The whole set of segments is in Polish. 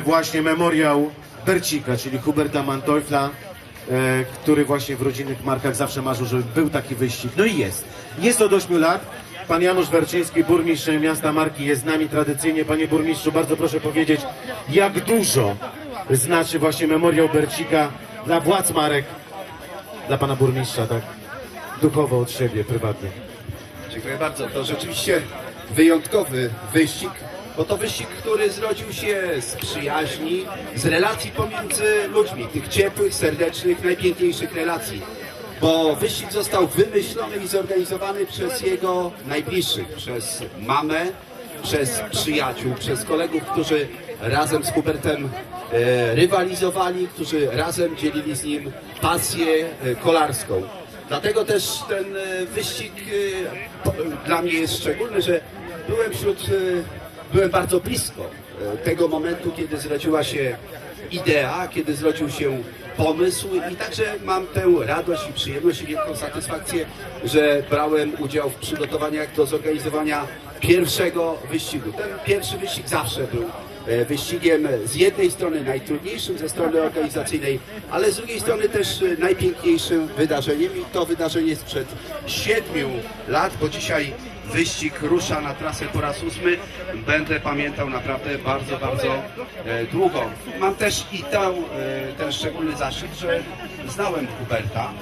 właśnie memoriał Bercika, czyli Huberta Manteuffla, e, który właśnie w rodzinnych markach zawsze marzył, żeby był taki wyścig. No i jest. Jest od 8 lat. Pan Janusz Werczyński, burmistrz miasta Marki jest z nami tradycyjnie. Panie burmistrzu, bardzo proszę powiedzieć, jak dużo znaczy właśnie memoriał Bercika dla władz marek, dla pana burmistrza, tak? Duchowo od siebie, prywatnie. Dziękuję bardzo. To rzeczywiście wyjątkowy wyścig, bo to wyścig, który zrodził się z przyjaźni, z relacji pomiędzy ludźmi, tych ciepłych, serdecznych, najpiękniejszych relacji. Bo wyścig został wymyślony i zorganizowany przez jego najbliższych, przez mamę, przez przyjaciół, przez kolegów, którzy razem z Hubertem e, rywalizowali, którzy razem dzielili z nim pasję e, kolarską. Dlatego też ten e, wyścig dla mnie jest szczególny, że byłem wśród, byłem bardzo blisko e, tego momentu, kiedy zrodziła się idea, kiedy zrodził się pomysł i także mam tę radość i przyjemność i wielką satysfakcję, że brałem udział w przygotowaniach do zorganizowania pierwszego wyścigu. Ten pierwszy wyścig zawsze był wyścigiem z jednej strony najtrudniejszym ze strony organizacyjnej, ale z drugiej strony też e, najpiękniejszym wydarzeniem i to wydarzenie sprzed siedmiu lat, bo dzisiaj wyścig rusza na trasę po raz ósmy. Będę pamiętał naprawdę bardzo, bardzo e, długo. Mam też i tę, e, ten szczególny zaszczyt, że znałem Huberta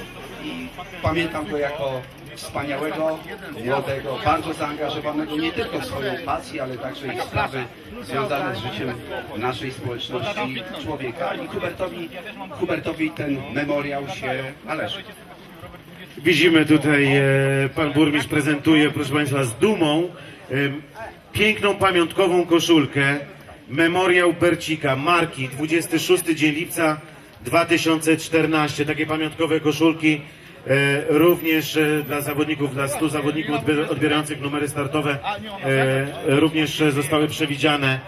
i pamiętam go jako wspaniałego, młodego, bardzo zaangażowanego nie tylko w swoją pasję, ale także i w sprawy związane z życiem naszej społeczności człowieka. I Hubertowi, Hubertowi ten memoriał się należy. Widzimy tutaj, e, pan burmistrz prezentuje, proszę Państwa, z dumą e, piękną pamiątkową koszulkę Memoriał Bercika, marki 26 dzień lipca 2014. Takie pamiątkowe koszulki również e, dla zawodników, dla 100 zawodników odbier- odbierających numery startowe e, również e, zostały przewidziane.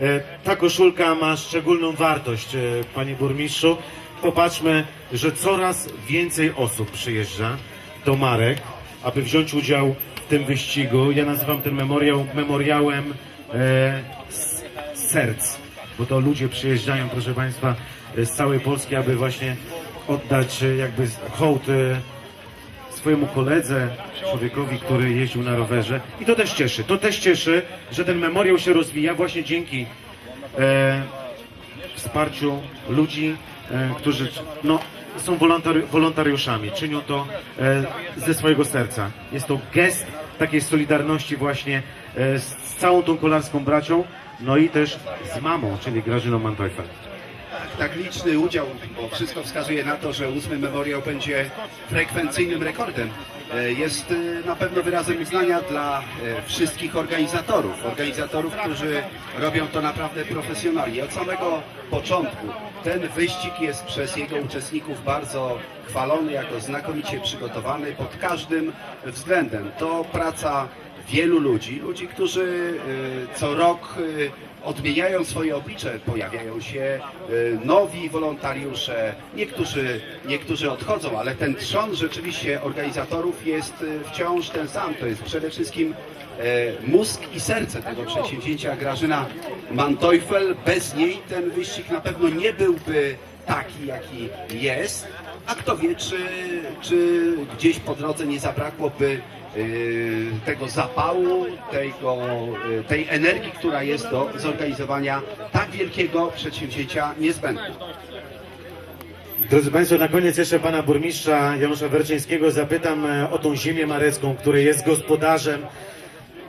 E, Ta koszulka ma szczególną wartość, e, panie burmistrzu. Popatrzmy, że coraz więcej osób przyjeżdża do Marek, aby wziąć udział w tym wyścigu. Ja nazywam ten memoriał memoriałem e, serc, bo to ludzie przyjeżdżają, proszę Państwa, e, z całej Polski, aby właśnie oddać e, jakby hołd e, swojemu koledze, człowiekowi, który jeździł na rowerze. I to też cieszy. To też cieszy, że ten memoriał się rozwija właśnie dzięki e, wsparciu ludzi, e, którzy no, są wolontari wolontariuszami. Czynią to e, ze swojego serca. Jest to gest takiej solidarności właśnie e, z, całą tą kolarską bracią, no i też z mamą, czyli Grażyną Manteuffel. Tak liczny udział, bo wszystko wskazuje na to, że ósmy memoriał będzie frekwencyjnym rekordem. E, Jest e, na pewno wyrazem uznania dla e, wszystkich organizatorów, organizatorów, którzy robią to naprawdę profesjonalnie. Od samego początku ten wyścig jest przez jego uczestników bardzo chwalony, jako znakomicie przygotowany pod każdym względem. To praca wielu ludzi, ludzi, którzy e, co rok e, odmieniają swoje oblicze, pojawiają się e, nowi wolontariusze, niektórzy, niektórzy odchodzą, ale ten trzon rzeczywiście organizatorów jest wciąż ten sam. To jest przede wszystkim mózg i serce tego przedsięwzięcia Grażyna Manteuffel. Bez niej ten wyścig na pewno nie byłby taki, jaki jest. A kto wie, czy, czy gdzieś po drodze nie zabrakłoby tego zapału, tego, y, tej energii, która jest do zorganizowania tak wielkiego przedsięwzięcia niezbędna. Drodzy Państwo, na koniec jeszcze Pana Burmistrza Janusza Werczyńskiego zapytam e, o tą ziemię marecką, której jest gospodarzem.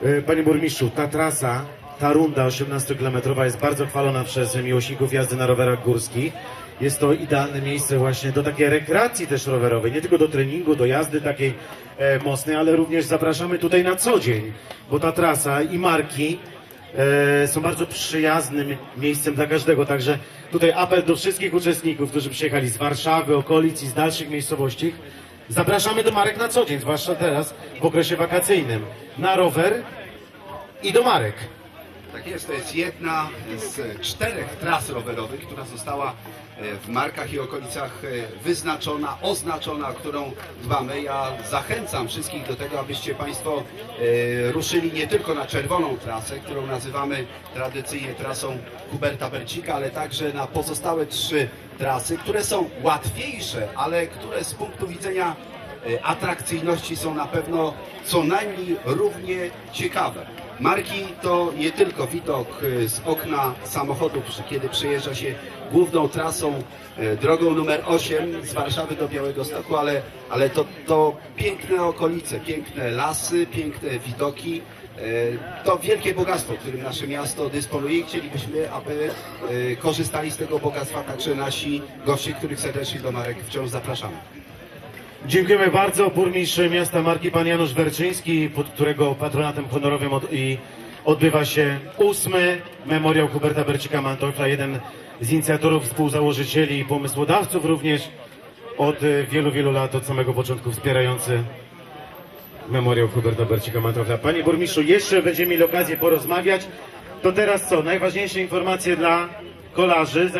E, Panie Burmistrzu, ta trasa, ta runda 18-kilometrowa jest bardzo chwalona przez miłośników jazdy na rowerach górskich. Jest to idealne miejsce właśnie do takiej rekreacji też rowerowej, nie tylko do treningu, do jazdy takiej e, mocnej, ale również zapraszamy tutaj na co dzień, bo ta trasa i marki e, są bardzo przyjaznym miejscem dla każdego. Także tutaj apel do wszystkich uczestników, którzy przyjechali z Warszawy, okolic i z dalszych miejscowości. Zapraszamy do Marek na co dzień, zwłaszcza teraz w okresie wakacyjnym. Na rower i do Marek. Tak jest, to jest jedna z czterech tras rowerowych, która została e, w Markach i okolicach e, wyznaczona, oznaczona, którą dbamy. Ja zachęcam wszystkich do tego, abyście Państwo e, ruszyli nie tylko na czerwoną trasę, którą nazywamy tradycyjnie trasą Huberta Bercika, ale także na pozostałe trzy trasy, które są łatwiejsze, ale które z punktu widzenia atrakcyjności są na pewno co najmniej równie ciekawe. Marki to nie tylko widok e, z okna samochodu, kiedy przejeżdża się główną trasą, e, drogą numer 8 z Warszawy do Białegostoku, ale, ale to, to piękne okolice, piękne lasy, piękne widoki. To wielkie bogactwo, którym nasze miasto dysponuje i chcielibyśmy, aby korzystali z tego bogactwa także nasi goście, których serdecznie do Marek wciąż zapraszamy. Dziękujemy bardzo. Burmistrz miasta Marki, pan Janusz Werczyński, pod którego patronatem honorowym od, i odbywa się ósmy memoriał Huberta Bercika Mantofla, jeden z inicjatorów, współzałożycieli i pomysłodawców również od e, wielu, wielu lat, od samego początku wspierający memoriał Huberta Bercika Mantofla. Panie burmistrzu, jeszcze będziemy mieli okazję porozmawiać. To teraz co? Najważniejsze informacje dla kolarzy.